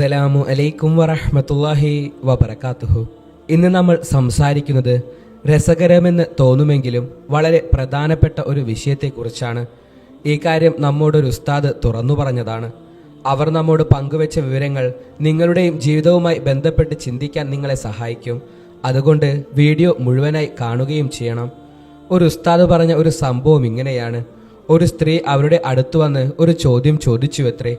അസ്സലാമു അലൈക്കും വറഹമത്തല്ലാഹി വബറകാതുഹു ഇന്ന് നമ്മൾ സംസാരിക്കുന്നത് രസകരമെന്ന് തോന്നുമെങ്കിലും വളരെ പ്രധാനപ്പെട്ട ഒരു വിഷയത്തെക്കുറിച്ചാണ്. ഈ കാര്യം നമ്മോടൊരു ഉസ്താദ് തുറന്നു പറഞ്ഞതാണ്. അവർ നമ്മോട് പങ്കുവെച്ച വിവരങ്ങൾ നിങ്ങളുടെയും ജീവിതവുമായി ബന്ധപ്പെട്ട് ചിന്തിക്കാൻ നിങ്ങളെ സഹായിക്കും. അതുകൊണ്ട് വീഡിയോ മുഴുവനായി കാണുകയും ചെയ്യണം. ഒരു ഉസ്താദ് പറഞ്ഞ ഒരു സംഭവം ഇങ്ങനെയാണ്. ഒരു സ്ത്രീ അവരുടെ അടുത്തു വന്ന് ഒരു ചോദ്യം ചോദിച്ചുവത്രേ.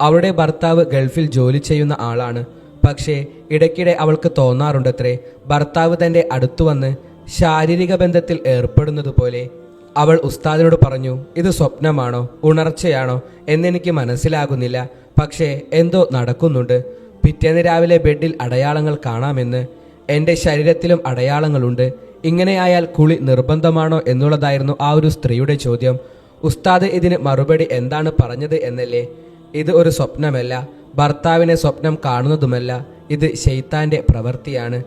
അവളുടെ ഭർത്താവ് ഗൾഫിൽ ജോലി ചെയ്യുന്ന ആളാണ്. പക്ഷേ ഇടയ്ക്കിടെ അവൾക്ക് തോന്നാറുണ്ടത്രേ ഭർത്താവ് തന്റെ അടുത്തു വന്ന് ശാരീരിക ബന്ധത്തിൽ ഏർപ്പെടുന്നത് പോലെ അവൾ ഉസ്താദിനോട് പറഞ്ഞു ഇത് സ്വപ്നമാണോ? ഉണർച്ചയാണോ? എന്നെനിക്ക് മനസ്സിലാകുന്നില്ല. പക്ഷേ എന്തോ നടക്കുന്നുണ്ട്. പിറ്റേന്ന് രാവിലെ ബെഡിൽ അടയാളങ്ങൾ കാണാമെന്ന് എന്റെ ശരീരത്തിലും അടയാളങ്ങളുണ്ട്. ഇങ്ങനെയായാൽ കുളി നിർബന്ധമാണോ എന്നുള്ളതായിരുന്നു ആ ഒരു സ്ത്രീയുടെ ചോദ്യം. ഉസ്താദ് ഇതിന് മറുപടി എന്താണ് പറഞ്ഞത് എന്നല്ലേ ഇത് ഒരു സ്വപ്നമല്ല. ഭർത്താവിനെ സ്വപ്നം കാണുന്നതുമല്ല. ഇത് ഷെയ്ത്താന്റെ പ്രവൃത്തിയാണ്.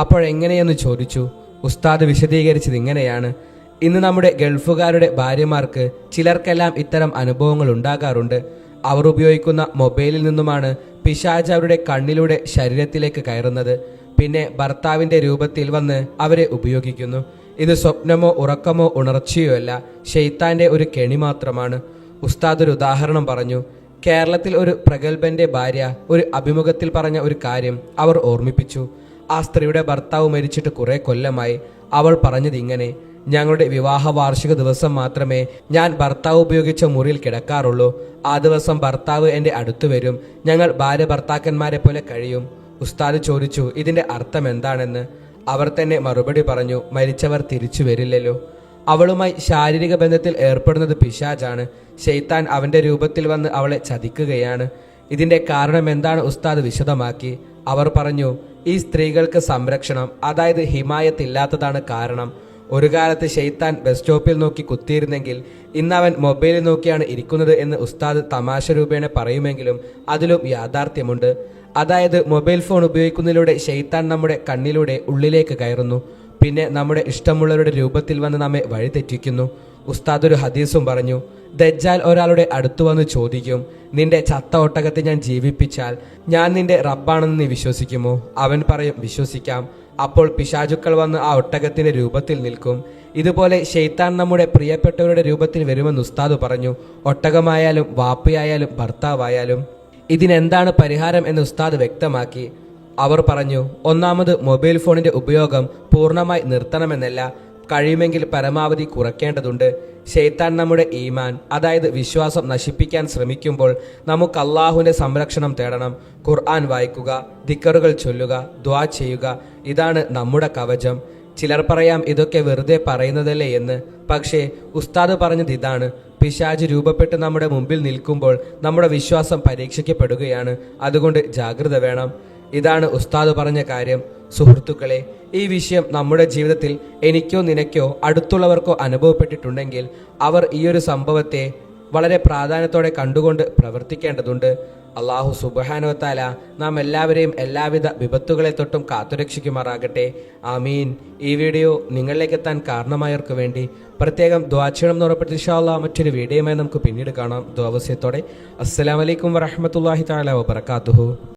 അപ്പോഴെങ്ങനെയെന്ന് ചോദിച്ചു. ഉസ്താദ് വിശദീകരിച്ചത് ഇങ്ങനെയാണ്. ഇന്ന് നമ്മുടെ ഗൾഫുകാരുടെ ഭാര്യമാർക്ക് ചിലർക്കെല്ലാം ഇത്തരം അനുഭവങ്ങൾ ഉണ്ടാകാറുണ്ട്. അവർ ഉപയോഗിക്കുന്ന മൊബൈലിൽ നിന്നുമാണ് പിശാജ് അവരുടെ കണ്ണിലൂടെ ശരീരത്തിലേക്ക് കയറുന്നത്. പിന്നെ ഭർത്താവിന്റെ രൂപത്തിൽ വന്ന് അവരെ ഉപയോഗിക്കുന്നു. ഇത് സ്വപ്നമോ ഉറക്കമോ ഉണർച്ചയോ അല്ല. ഷെയ്ത്താന്റെ ഒരു കെണി മാത്രമാണ്. ഉസ്താദ് ഒരു ഉദാഹരണം പറഞ്ഞു. കേരളത്തിൽ ഒരു പ്രഗത്ഭന്റെ ഭാര്യ ഒരു അഭിമുഖത്തിൽ പറഞ്ഞ ഒരു കാര്യം അവർ ഓർമ്മിപ്പിച്ചു. ആ സ്ത്രീയുടെ ഭർത്താവ് മരിച്ചിട്ട് കുറെ കൊല്ലമായി. അവൾ പറഞ്ഞത് ഇങ്ങനെ ഞങ്ങളുടെ വിവാഹ വാർഷിക ദിവസം മാത്രമേ ഞാൻ ഭർത്താവ് ഉപയോഗിച്ച മുറിയിൽ കിടക്കാറുള്ളൂ. ആ ദിവസം ഭർത്താവ് എന്റെ അടുത്ത് വരും. ഞങ്ങൾ ഭാര്യ ഭർത്താക്കന്മാരെ പോലെ കഴിയും. ഉസ്താദ് ചോദിച്ചു ഇതിന്റെ അർത്ഥം എന്താണെന്ന്? അവർ തന്നെ മറുപടി പറഞ്ഞു മരിച്ചവർ തിരിച്ചു വരില്ലല്ലോ. അവളുമായി ശാരീരിക ബന്ധത്തിൽ ഏർപ്പെടുന്നത് പിശാജാണ് ഷെയ്ത്താൻ അവന്റെ രൂപത്തിൽ വന്ന് അവളെ ചതിക്കുകയാണ്. ഇതിന്റെ കാരണം എന്താണ് ഉസ്താദ് വിശദമാക്കി. അവർ പറഞ്ഞു ഈ സ്ത്രീകൾക്ക് സംരക്ഷണം അതായത് ഹിമായത്ത് ഇല്ലാത്തതാണ് കാരണം. ഒരു കാലത്ത് ഷെയ്ത്താൻ ബസ് സ്റ്റോപ്പിൽ നോക്കി കുത്തിയിരുന്നെങ്കിൽ ഇന്ന് അവൻ മൊബൈലിൽ നോക്കിയാണ് ഇരിക്കുന്നത് എന്ന് ഉസ്താദ് തമാശ രൂപേണ പറയുമെങ്കിലും അതിലും യാഥാർത്ഥ്യമുണ്ട്. അതായത് മൊബൈൽ ഫോൺ ഉപയോഗിക്കുന്നതിലൂടെ ഷെയ്ത്താൻ നമ്മുടെ കണ്ണിലൂടെ ഉള്ളിലേക്ക് കയറുന്നു. പിന്നെ നമ്മുടെ ഇഷ്ടമുള്ളവരുടെ രൂപത്തിൽ വന്ന് നമ്മെ വഴിതെറ്റിക്കുന്നു. ഉസ്താദ് ഒരു ഹദീസും പറഞ്ഞു ദജ്ജാൽ ഒരാളുടെ അടുത്ത് വന്ന് ചോദിക്കും നിന്റെ ചത്ത ഒട്ടകത്തെ ഞാൻ ജീവിപ്പിച്ചാൽ ഞാൻ നിന്റെ റബ്ബാണെന്ന് നീ വിശ്വസിക്കുമോ? അവൻ പറയും വിശ്വസിക്കാം. അപ്പോൾ പിശാചുക്കൾ വന്ന് ആ ഒട്ടകത്തിന്റെ രൂപത്തിൽ നിൽക്കും. ഇതുപോലെ ഷെയ്ത്താൻ നമ്മുടെ പ്രിയപ്പെട്ടവരുടെ രൂപത്തിൽ വരുമെന്ന് ഉസ്താദ് പറഞ്ഞു ഒട്ടകമായാലും വാപ്പയായാലും ഭർത്താവായാലും ഇതിനെന്താണ് പരിഹാരം? എന്ന് ഉസ്താദ് വ്യക്തമാക്കി അവർ പറഞ്ഞു ഒന്നാമത് മൊബൈൽ ഫോണിന്റെ ഉപയോഗം പൂർണമായി നിർത്തണമെന്നല്ല കഴിയുമെങ്കിൽ പരമാവധി കുറയ്ക്കേണ്ടതുണ്ട്. ശൈത്താൻ നമ്മുടെ ഈമാൻ അതായത് വിശ്വാസം നശിപ്പിക്കാൻ ശ്രമിക്കുമ്പോൾ നമുക്ക് അള്ളാഹുവിന്റെ സംരക്ഷണം തേടണം. ഖുർആൻ വായിക്കുക ദിക്കറുകൾ ചൊല്ലുക ദ്വാ ചെയ്യുക ഇതാണ് നമ്മുടെ കവചം. ചിലർ പറയാം ഇതൊക്കെ വെറുതെ പറയുന്നതല്ലേ എന്ന്. പക്ഷേ ഉസ്താദ് പറഞ്ഞത് ഇതാണ് പിശാജ് രൂപപ്പെട്ട് നമ്മുടെ മുമ്പിൽ നിൽക്കുമ്പോൾ നമ്മുടെ വിശ്വാസം പരീക്ഷിക്കപ്പെടുകയാണ്. അതുകൊണ്ട് ജാഗ്രത വേണം. ഇതാണ് ഉസ്താദ് പറഞ്ഞ കാര്യം. സുഹൃത്തുക്കളെ ഈ വിഷയം നമ്മുടെ ജീവിതത്തിൽ എനിക്കോ നിനക്കോ അടുത്തുള്ളവർക്കോ അനുഭവപ്പെട്ടിട്ടുണ്ടെങ്കിൽ അവർ ഈ ഒരു സംഭവത്തെ വളരെ പ്രാധാന്യത്തോടെ കണ്ടുകൊണ്ട് പ്രവർത്തിക്കേണ്ടതുണ്ട്. അള്ളാഹു സുബഹാനുവത്താല നാം എല്ലാവരെയും എല്ലാവിധ വിപത്തുകളെ തൊട്ടും കാത്തുരക്ഷിക്കുമാറാകട്ടെ. ആമീൻ. ഈ വീഡിയോ നിങ്ങളിലേക്ക് എത്താൻ കാരണമായവർക്ക് വേണ്ടി പ്രത്യേകം ദ്വാക്ഷണം എന്ന് ഉറപ്പിച്ച് ഇൻഷാല്ലാ മറ്റൊരു വീഡിയോയുമായി നമുക്ക് പിന്നീട് കാണാം. ദ്വാവസ്യത്തോടെ അസ്സലാമലൈക്കും വറഹമത്തല്ലാഹി താല വബർക്കാത്തുഹു